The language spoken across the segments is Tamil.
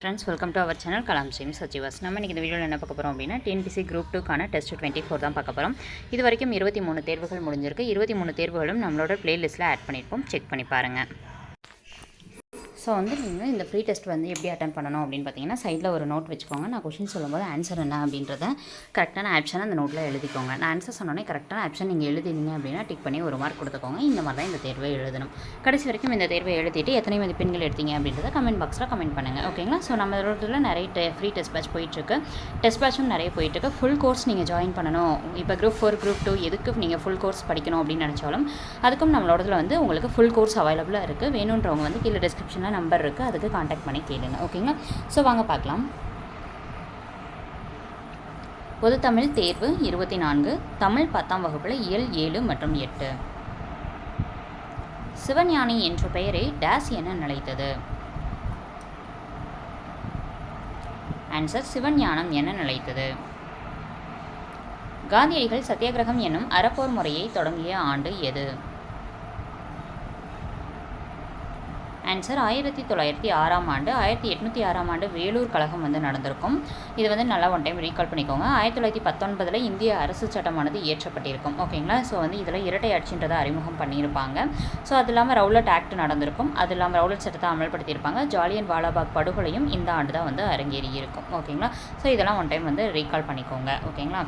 Friends welcome to our channel Kalam ஸ்ரீம் சச்சிவாஸ் நம்ம இன்றைக்கி இந்த வீடியோவில் என்ன பார்க்க போகிறோம் அப்படின்னா டிஎன்பிசி குரூப் டூக்கான டெஸ்ட் டுவெண்ட்டி ஃபோர் தான் பார்க்க போகிறோம் இது வரைக்கும் இருபத்தி மூணு தேர்வுகள் முடிஞ்சிருக்கு. இருபத்தி மூணு தேர்வுகளும் நம்மளோட பிளேலிஸ்ட்டில் ஆட் பண்ணியிருப்போம் செக் பண்ணி பாருங்கள் ஸோ வந்து நீங்கள் இந்த ஃப்ரீ டெஸ்ட் வந்து எப்படி அட்டன் பண்ணணும் அப்படின்னு பார்த்தீங்கன்னா சைடில் ஒரு நோட் வச்சுக்கோங்க. நான் கொஷின் சொல்லும்போது ஆன்சர் என்ன அப்படின்றத கரெக்டான ஆப்ஷன் அந்த நோட்டில் எழுதிக்கோங்க. நான் ஆன்சர் சொன்னோடனே கரெக்டான ஆப்ஷன் நீங்கள் எழுதினீங்க அப்படின்னா டிக் பண்ணி ஒரு மார்க் கொடுத்துக்கோங்க. இந்த மாதிரி தான் இந்த தேர்வை எழுதணும். கடைசி வரைக்கும் இந்த தேர்வை எழுதிட்டு எத்தனை மதிப்பெண்கள் எடுத்தீங்க அப்படின்றத கமெண்ட் பாக்ஸில் கமெண்ட் பண்ணுங்கள் ஓகேங்களா ஸோ நம்ம இதில் நிறைய டெ ஃப்ரீ டெஸ்ட் பேட்ச் போயிட்டுருக்கு. டெஸ்ட் பேட்சும் நிறைய போயிட்டுருக்கு. ஃபுல் கோர்ஸ் நீங்கள் ஜாயின் பண்ணணும். இப்போ குரூப் ஃபோர் குரூப் டூ எதுக்கு நீங்கள் ஃபுல் கோர்ஸ் படிக்கணும் அப்படின்னு நினச்சாலும் அதுக்கும் நம்மளோடதுல வந்து உங்களுக்கு ஃபுல் கோர்ஸ் அவைலபிளாக இருக்குது வேணுன்றவங்க வந்து கீழே டிஸ்கிரிப்ஷனில் நம்பர் இருக்குது அதுக்கு காண்டாக்ட் பண்ணி கேளுங்க. ஓகேங்க ஸோ வாங்க பார்க்கலாம். பொதுத்தமிழ் தேர்வு இருபத்தி நான்கு தமிழ் பத்தாம் வகுப்பில் இயல் ஏழு மற்றும் எட்டு. சிவஞானி என்ற பெயரை டேஸ் என நிலைத்தது ஆன்சர் சிவஞானம் என நிலைத்தது காந்தியடிகள் சத்தியாகிரகம் என்னும் அறப்போர் முறையை தொடங்கிய ஆண்டு எது? ஆன்சர் ஆயிரத்தி தொள்ளாயிரத்தி ஆறாம் ஆண்டு ஆயிரத்தி எட்நூற்றி ஆறாம் ஆண்டு வேலூர் கழகம் வந்து நடந்திருக்கும். இது வந்து நல்லா ஒன் டைம் ரீகால் பண்ணிக்கோங்க. ஆயிரத்தி தொள்ளாயிரத்தி பத்தொன்பதில் இந்திய அரசு சட்டமானது இயற்றப்பட்டிருக்கும். ஓகேங்களா? ஸோ வந்து இதில் இரட்டை ஆட்சின்றதை அறிமுகம் பண்ணியிருப்பாங்க. ஸோ அது இல்லாமல் ரவுலட் ஆக்ட் நடந்திருக்கும். அது இல்லாமல் ரவுலட் சட்டத்தை அமல்படுத்தியிருப்பாங்க. ஜாலியன் வாலாபாக் படுகொலையும் இந்த ஆண்டு தான் வந்து அரங்கேறி இருக்கும் ஓகேங்களா? ஸோ இதெல்லாம் ஒன் டைம் வந்து ரீகால் பண்ணிக்கோங்க. ஓகேங்களா?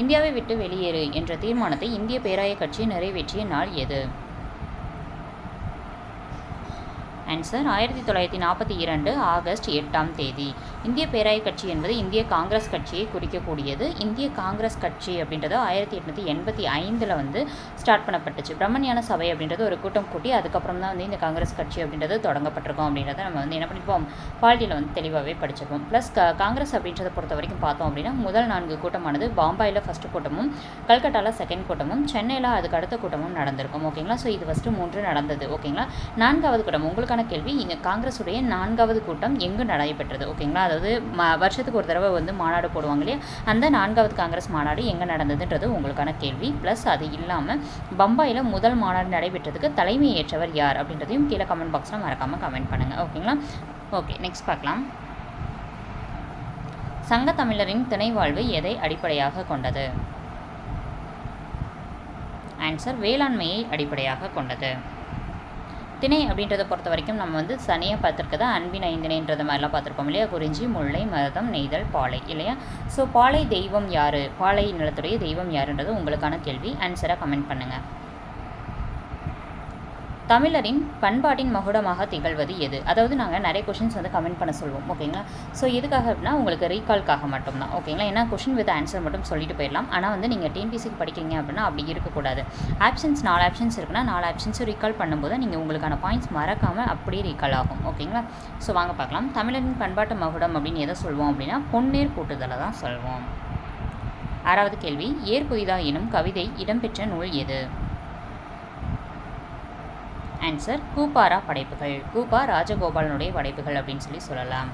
இந்தியாவை விட்டு வெளியேறு என்ற தீர்மானத்தை இந்திய பேராய கட்சி நிறைவேற்றிய நாள் எது? ஆன்சர் ஆயிரத்தி தொள்ளாயிரத்தி நாற்பத்தி இரண்டு ஆகஸ்ட் எட்டாம் தேதி. இந்திய பேராய கட்சி என்பது இந்திய காங்கிரஸ் கட்சியை குறிக்கக்கூடியது. இந்திய காங்கிரஸ் கட்சி அப்படின்றது ஆயிரத்தி எட்நூற்றி எண்பத்தி ஐந்தில் வந்து ஸ்டார்ட் பண்ணப்பட்டுச்சு. பிரம்மஞான சபை அப்படின்றது ஒரு கூட்டம் கூட்டி அதுக்கப்புறம் தான் வந்து இந்த காங்கிரஸ் கட்சி அப்படின்றது தொடங்கப்பட்டிருக்கோம் அப்படின்றத நம்ம வந்து என்ன பண்ணிப்போம்? பாலிட்டியில் வந்து தெளிவாகவே படிச்சிருப்போம். ப்ளஸ் க காங்கிரஸ் அப்படின்றத பொறுத்த வரைக்கும் பார்த்தோம் அப்படின்னா முதல் நான்கு கூட்டமானது பாம்பாயில் ஃபஸ்ட்டு கூட்டமும் கல்கட்டாவில் செகண்ட் கூட்டமும் சென்னையில் அதுக்கு அடுத்த கூட்டமும் நடந்திருக்கும். ஓகேங்களா ஸோ இது ஃபஸ்ட்டு மூன்று நடந்தது. ஓகேங்களா நான்காவது கூட்டம். உங்களுக்கான கேள்வி. இங்கே காங்கிரஸுடைய நான்காவது கூட்டம் எங்கு நடைபெற்றது? ஓகேங்களா? அதாவது ம வருஷத்துக்கு ஒரு தடவை வந்து மாநாடு போடுவாங்க இல்லையா? அந்த நான்காவது காங்கிரஸ் மாநாடு எங்கே நடந்ததுன்றது உங்களுக்கான கேள்வி. ப்ளஸ் அது இல்லாமல் பம்பாயில் முதல் மாநாடு நடைபெற்றதுக்கு தலைமை ஏற்றவர் யார் அப்படின்றதையும் கீழே கமெண்ட் பாக்ஸில் மறக்காமல் கமெண்ட் பண்ணுங்கள் ஓகேங்களா? ஓகே நெக்ஸ்ட் பார்க்கலாம். சங்க தமிழரின் திணை வாழ்வு எதை அடிப்படையாக கொண்டது? ஆன்சர் வேளாண்மையை அடிப்படையாக கொண்டது. திணை அப்படின்றத பொறுத்த வரைக்கும் நம்ம வந்து சனியாக பார்த்துருக்கதா அன்பின் ஐந்தினைன்றத மாதிரிலாம் பார்த்துருப்போம் இல்லையா? குறிஞ்சி முல்லை மருதம் நெய்தல் பாலை இல்லையா? ஸோ பாலை தெய்வம் யார்? பாலை நிலத்துடைய தெய்வம் யாருன்றது உங்களுக்கான கேள்வி. ஆன்சராக கமெண்ட் பண்ணுங்கள் தமிழரின் பண்பாட்டின் மகுடமாக திகழ்வது எது? அதாவது நாங்கள் நிறைய கொஷின்ஸ் வந்து கமெண்ட் பண்ண சொல்லுவோம் ஓகேங்களா ஸோ எதுக்காக அப்படின்னா உங்களுக்கு ரீகால்க்காக மட்டும்தான். ஓகேங்களா ஏன்னா கொஷின் வித் ஆன்சர் மட்டும் சொல்லிட்டு போயிடலாம். ஆனால் வந்து நீங்கள் டிஎன்பிசிக்கு படிக்கிறீங்க அப்படின்னா அப்படி இருக்கக்கூடாது. ஆப்ஷன்ஸ் நாலு ஆப்ஷன்ஸ் இருக்குன்னா நாலு ஆப்ஷன்ஸும் ரீகால் பண்ணும்போது நீங்கள் உங்களுக்கான பாயிண்ட்ஸ் மறக்காமல் அப்படியே ரீகால் ஆகும். ஓகேங்களா ஸோ வாங்க பார்க்கலாம். தமிழரின் பண்பாட்டு மகுடம் அப்படின்னு எதை சொல்லுவோம் அப்படின்னா பொன்னேர் கூட்டுதலை தான் சொல்வோம். ஆறாவது கேள்வி ஏற்புய்தா எனும் கவிதை இடம்பெற்ற நூல் எது? ஆன்சர் கூப்பாரா படைப்புகள். கூப்பா ராஜகோபாலனுடைய படைப்புகள் அப்படின்னு சொல்லி சொல்லலாம்.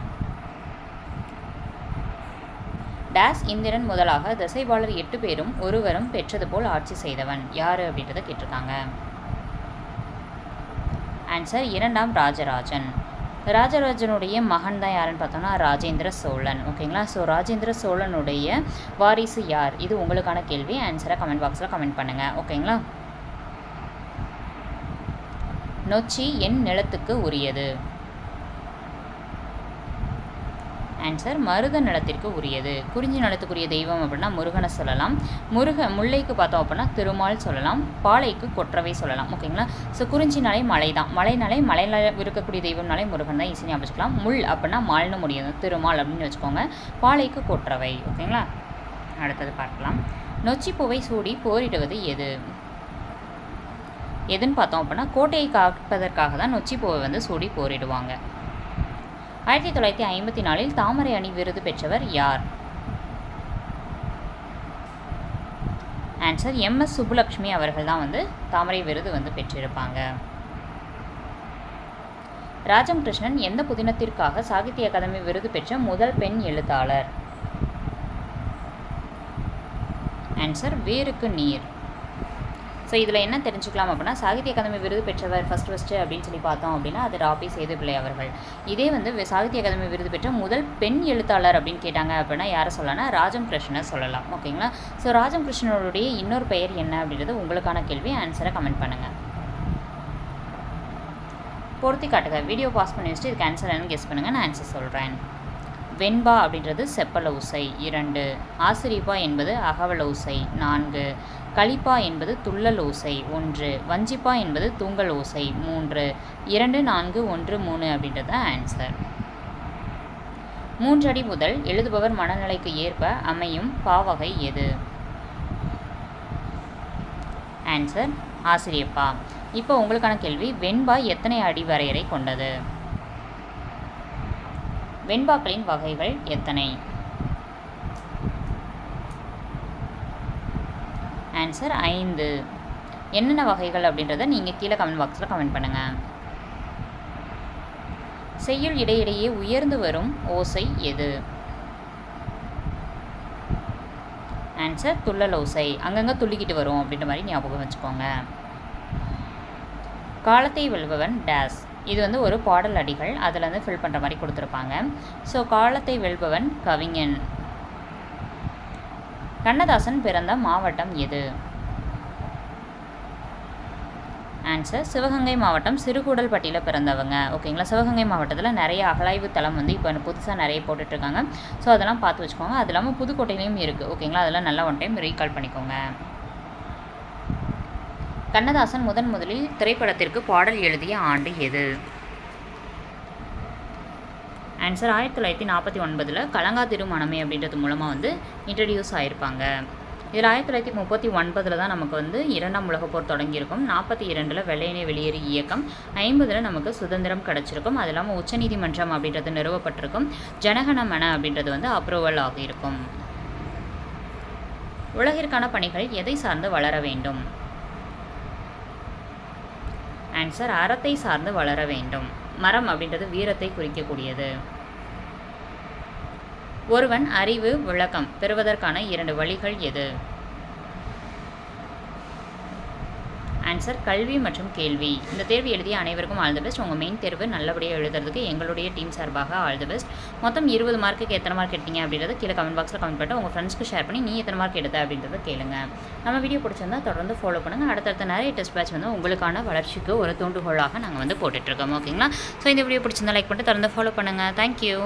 டேஸ் இந்திரன் முதலாக தசைபாலர் எட்டு பேரும் ஒருவரும் பெற்றது போல் ஆட்சி செய்தவன். யார் அப்படின்றத கேட்டிருக்காங்க. ஆன்சர் இரண்டாம் ராஜராஜன். ராஜராஜனுடைய மகன் தான் யாருன்னு பார்த்தோம்னா ராஜேந்திர சோழன். ஓகேங்களா ஸோ ராஜேந்திர சோழனுடைய வாரிசு யார்? இது உங்களுக்கான கேள்வி. ஆன்சரை கமெண்ட் பாக்ஸில் கமெண்ட் பண்ணுங்கள் ஓகேங்களா நொச்சி என் நிலத்துக்கு உரியது. ஆன்சர் மருத நிலத்திற்கு உரியது. குறிஞ்சி நிலத்துக்குரிய தெய்வம் அப்படின்னா முருகனை சொல்லலாம். முருக முல்லைக்கு பார்த்தோம் அப்படின்னா திருமால் சொல்லலாம். பாலைக்கு கொற்றவை சொல்லலாம். ஓகேங்களா ஸோ குறிஞ்சினாலே மலை தான் மலைனாலே மலையில் இருக்கக்கூடிய தெய்வம்னாலே முருகன் தான் ஈஸியாக வச்சுக்கலாம் முள் அப்படின்னா மால்னு முடியும். திருமால் அப்படின்னு வச்சுக்கோங்க. பாலைக்கு கொற்றவை. ஓகேங்களா அடுத்தது பார்க்கலாம். நொச்சி பூவை சூடி போரிடுவது எது? எதுன்னு பார்த்தோம் அப்படின்னா கோட்டையை காப்பதற்காக தான் நொச்சிப்பூவை வந்து சூடி போரிடுவாங்க. ஆயிரத்தி தொள்ளாயிரத்தி ஐம்பத்தி நாலில் தாமரை அணி விருது பெற்றவர் யார்? Answer M. எஸ். சுப்புலக்ஷ்மி அவர்கள் தான் வந்து தாமரை விருது வந்து பெற்றிருப்பாங்க. ராஜம் கிருஷ்ணன் எந்த புதினத்திற்காக சாகித்ய அகாதமி விருது பெற்ற முதல் பெண் எழுத்தாளர்? ஆன்சர் வேருக்கு நீர். ஸோ இதில் என்ன தெரிஞ்சுக்கலாம் அப்படின்னா சாகித்ய அகாதமி விருது பெற்றவர் ஃபஸ்ட் ஃபஸ்ட்டு அப்படின்னு சொல்லி பார்த்தோம் அப்படின்னா அது ராபி சேதுபிள்ளை அவர்கள். இதே வந்து சாகித்ய அகாதமி விருது பெற்ற முதல் பெண் எழுத்தாளர் அப்படின்னு கேட்டாங்க அப்படின்னா யாரை சொல்லலாம்னா ராஜம் கிருஷ்ணனை சொல்லலாம். ஓகேங்களா ஸோ ராஜம் கிருஷ்ணனுடைய இன்னொரு பெயர் என்ன அப்படின்றது உங்களுக்கான கேள்வி ஆன்சரை கமெண்ட் பண்ணுங்கள் பொருத்தி காட்டுங்க. வீடியோ பாஸ் பண்ணி வச்சுட்டு இதுக்கு ஆன்சர் என்னன்னு கெஸ் பண்ணுங்கள் நான் ஆன்சர் சொல்கிறேன் வெண்பா அப்படின்றது செப்பல உசை. இரண்டு ஆசிரியப்பா என்பது அகவல உசை. நான்கு களிப்பா என்பது துள்ளல் ஓசை ஒன்று வஞ்சிப்பா என்பது தூங்கல் ஓசை மூன்று இரண்டு நான்கு ஒன்று மூணு அப்படின்றது ஆன்சர் மூன்றடி முதல் எழுதுபவர் மனநிலைக்கு ஏற்ப அமையும் பாவகை எது? ஆன்சர் ஆசிரியப்பா. இப்போ உங்களுக்கான கேள்வி வெண்பா எத்தனை அடி வரையறை கொண்டது? வெண்பாக்களின் வகைகள் எத்தனை? ஆன்சர் ஐந்து. என்னென்ன வகைகள் அப்படின்றத நீங்கள் கீழே கமெண்ட் பாக்ஸில் கமெண்ட் பண்ணுங்கள் செய்யுள் இடையிடையே உயர்ந்து வரும் ஓசை எது? ஆன்சர் துள்ளல் ஓசை. அங்கங்கே துள்ளிக்கிட்டு வரும் அப்படின்ற மாதிரி ஞாபகம் வச்சுக்கோங்க. காலத்தை வெல்பவன் டேஸ். இது வந்து ஒரு பாடல் அடிகள். அதில் வந்து ஃபில் பண்ணுற மாதிரி கொடுத்துருப்பாங்க. ஸோ காலத்தை வெல்பவன் கவிஞன். கண்ணதாசன் பிறந்த மாவட்டம் எது? ஆன்சர் சிவகங்கை மாவட்டம் சிறுகூடல்பட்டியில் பிறந்தவங்க. ஓகேங்களா சிவகங்கை மாவட்டத்தில் நிறைய அகலாய்வு தளம் வந்து இப்போ புதுசாக நிறைய போட்டுட்ருக்காங்க. ஸோ அதெல்லாம் பார்த்து வச்சுக்கோங்க. அது இல்லாமல் புதுக்கோட்டையிலையும் இருக்குது ஓகேங்களா அதெல்லாம் நல்லா ஒன் டைம் ரீகால் பண்ணிக்கோங்க. கண்ணதாசன் முதன் முதலில் திரைப்படத்திற்கு பாடல் எழுதிய ஆண்டு எது? ஆன்சர் ஆயிரத்தி தொள்ளாயிரத்தி நாற்பத்தி ஒன்பதில் கலங்கா திருமணமே அப்படின்றது மூலமாக வந்து இன்ட்ரடியூஸ் ஆகியிருப்பாங்க இதில் ஆயிரத்தி தொள்ளாயிரத்தி முப்பத்தி ஒன்பதில் தான் நமக்கு வந்து இரண்டாம் உலகப் போர் தொடங்கியிருக்கும். நாற்பத்தி இரண்டில் வெள்ளையனே வெளியேறு இயக்கம். ஐம்பதில் நமக்கு சுதந்திரம் கிடச்சிருக்கும். அது இல்லாமல் உச்சநீதிமன்றம் அப்படின்றது நிறுவப்பட்டிருக்கும். ஜனகணமன அப்படின்றது வந்து அப்ரூவல் ஆகியிருக்கும். உலகிற்கான பணிகள் எதை சார்ந்து வளர வேண்டும்? ஆன்சர் அறத்தை சார்ந்து வளர வேண்டும். மரம் அப்படின்றது வீரத்தை குறிக்கக்கூடியது. ஒருவன் அறிவு விளக்கம் பெறுவதற்கான இரண்டு வழிகள் எது? ஆன்சர் கல்வி மற்றும் கேள்வி. இந்த தேர்வு எழுதிய அனைவருக்கும் ஆல் தி பெஸ்ட் உங்கள் மெயின் தேர்வு நல்லபடியாக எழுதுறதுக்கு எங்களுடைய டீம் சார்பாக ஆல் தி பெஸ்ட் மொத்தம் இருபது மார்க்குக்கு எத்தனை மார்க் எடுத்தீங்க அப்படின்றத கீழே கமெண்ட் பாக்ஸில் கமெண்ட் பண்ணிட்டு உங்கள் ஃப்ரெண்ட்ஸ்க்கு ஷேர் பண்ணி நீ எத்தனை மார்க் எடுத்த அப்படின்றத கேளுங்க. நம்ம வீடியோ பிடிச்சிருந்தா தொடர்ந்து ஃபாலோ பண்ணுங்கள் அடுத்தடுத்த நிறைய டெஸ்ட் பேட்ச் வந்து உங்களுக்கான வளர்ச்சிக்கு ஒரு தூண்டுகோலாக நாங்கள் வந்து போட்டுட்ருக்கோம் ஓகேங்களா ஸோ இந்த வீடியோ பிடிச்சிருந்தா லைக் பண்ணிட்டு தொடர்ந்து ஃபாலோ பண்ணுங்கள் தேங்க்யூ